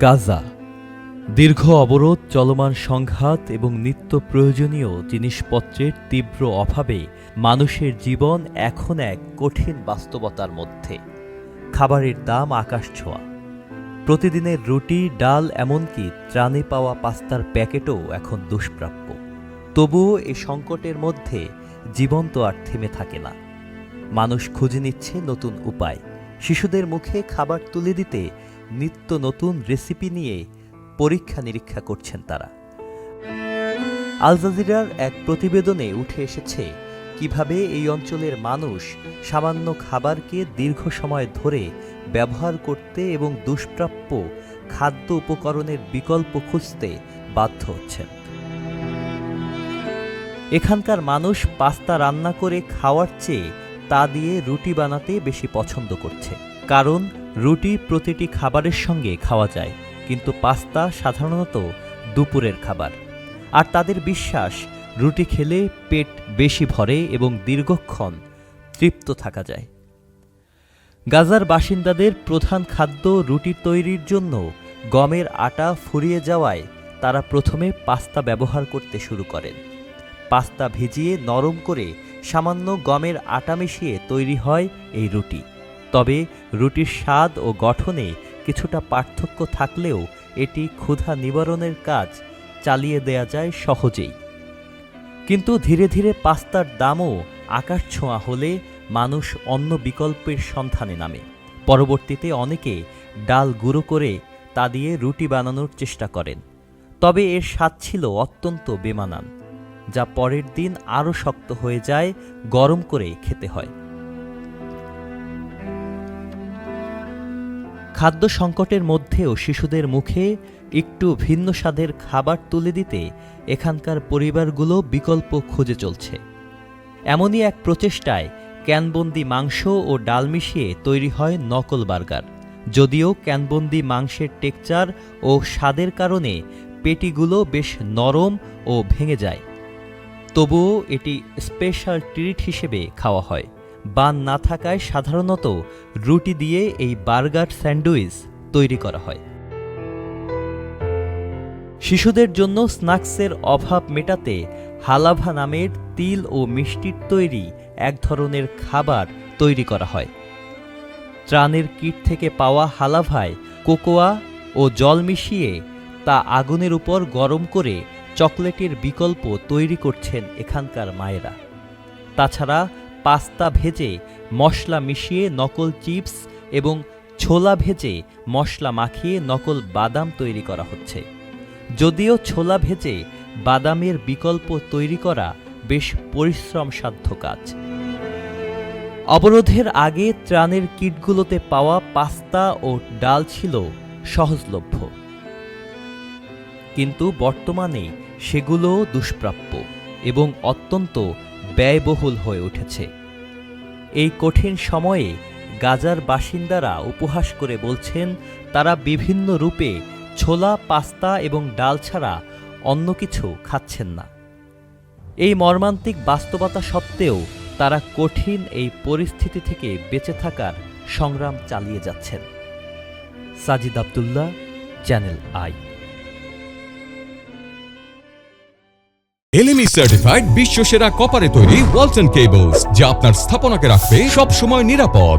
গাজা। দীর্ঘ অবরোধ, চলমান সংঘাত এবং নিত্য প্রয়োজনীয় জিনিসপত্রের তীব্র অভাবে মানুষের জীবন এখন এক কঠিন বাস্তবতার মধ্যে। খাবারের দাম আকাশ ছোঁয়া। প্রতিদিনের রুটি, ডাল এমনকি ত্রাণে পাওয়া পাস্তার প্যাকেটও এখন দুষ্প্রাপ্য। তবুও এ সংকটের মধ্যে জীবন তো আর থেমে থাকে না। মানুষ খুঁজে নিচ্ছে নতুন উপায়। শিশুদের মুখে খাবার তুলে দিতে নিত্য নতুন রেসিপি নিয়ে পরীক্ষা নিরীক্ষা করছেন তারা। আল জাজিরার এক প্রতিবেদনে উঠে এসেছে কীভাবে এই অঞ্চলের মানুষ সামান্য খাবারকে দীর্ঘ সময় ধরে ব্যবহার করতে এবং দুষ্প্রাপ্য খাদ্য উপকরণের বিকল্প খুঁজতে বাধ্য হচ্ছেন। এখানকার মানুষ পাস্তা রান্না করে খাওয়ার চেয়ে তা দিয়ে রুটি বানাতে বেশি পছন্দ করছে। কারণ রুটি প্রতিটি খাবারের সঙ্গে খাওয়া যায়, কিন্তু পাস্তা সাধারণত দুপুরের খাবার। আর তাদের বিশ্বাস, রুটি খেলে পেট বেশি ভরে এবং দীর্ঘক্ষণ তৃপ্ত থাকা যায়। গাজার বাসিন্দাদের প্রধান খাদ্য রুটি তৈরির জন্য গমের আটা ফুরিয়ে যাওয়ায় তারা প্রথমে পাস্তা ব্যবহার করতে শুরু করেন। পাস্তা ভিজিয়ে নরম করে সামান্য গমের আটা মিশিয়ে তৈরি হয় এই রুটি। তবে রুটির স্বাদ ও গঠনে কিছুটা পার্থক্য থাকলেও এটি ক্ষুধা নিবারণের কাজ চালিয়ে দেয়া যায় সহজেই। কিন্তু ধীরে ধীরে পাস্তার দামও আকাশ ছোঁয়া হলে মানুষ অন্য বিকল্পের সন্ধানে নামে। পরবর্তীতে অনেকে ডাল গুঁড়ো করে তা দিয়ে রুটি বানানোর চেষ্টা করেন। তবে এর স্বাদ ছিল অত্যন্ত বেমানান, যা পরের দিন আরও শক্ত হয়ে যায়, গরম করে খেতে হয়। খাদ্য সংকটের মধ্যেও শিশুদের মুখে একটু ভিন্ন স্বাদের খাবার তুলে দিতে এখানকার পরিবারগুলো বিকল্প খুঁজে চলছে। এমনই এক প্রচেষ্টায় ক্যানবন্দি মাংস ও ডাল মিশিয়ে তৈরি হয় নকল বার্গার। যদিও ক্যানবন্দি মাংসের টেকচার ও স্বাদের কারণে পেটিগুলো বেশ নরম ও ভেঙে যায়। তবুও এটি স্পেশাল ট্রিট হিসেবে খাওয়া হয়। বান না থাকায় সাধারণত রুটি দিয়ে এই বার্গার স্যান্ডউইচ তৈরি করা হয়। শিশুদের জন্য স্ন্যাক্সের অভাব মেটাতে হালাভা নামের তিল ও মিষ্টির তৈরি এক ধরনের খাবার তৈরি করা হয়। ত্রাণের কিট থেকে পাওয়া হালাভায় কোকোয়া ও জল মিশিয়ে তা আগুনের উপর গরম করে চকলেটের বিকল্প তৈরি করছেন এখানকার মায়েরা। তাছাড়া পাস্তা ভেজে মশলা মিশিয়ে নকল চিপস এবং ছোলা ভেজে মশলা মাখিয়ে নকল বাদাম তৈরি করা হচ্ছে। যদিও ছোলা ভেজে বাদামের বিকল্প তৈরি করা বেশ পরিশ্রমসাধ্য কাজ। অবরোধের আগে ত্রাণের কিটগুলোতে পাওয়া পাস্তা ও ডাল ছিল সহজলভ্য। কিন্তু বর্তমানে সেগুলো দুষ্প্রাপ্য এবং অত্যন্ত ব্যয়বহুল হয়ে উঠেছে। এই কঠিন সময়ে গাজার বাসিন্দারা উপহাস করে বলছেন, তারা বিভিন্ন রূপে ছোলা, পাস্তা এবং ডাল ছাড়া অন্য কিছু খাচ্ছেন না। এই মর্মান্তিক বাস্তবতা সত্ত্বেও তারা কঠিন এই পরিস্থিতি থেকে বেঁচে থাকার সংগ্রাম চালিয়ে যাচ্ছেন। Sajid Abdullah, channel I. LME certified বিশ্ব সেরা কপারে তৈরি ওয়ালটন কেবলস যা আপনার স্থাপনাকে রাখবে সব সময় নিরাপদ।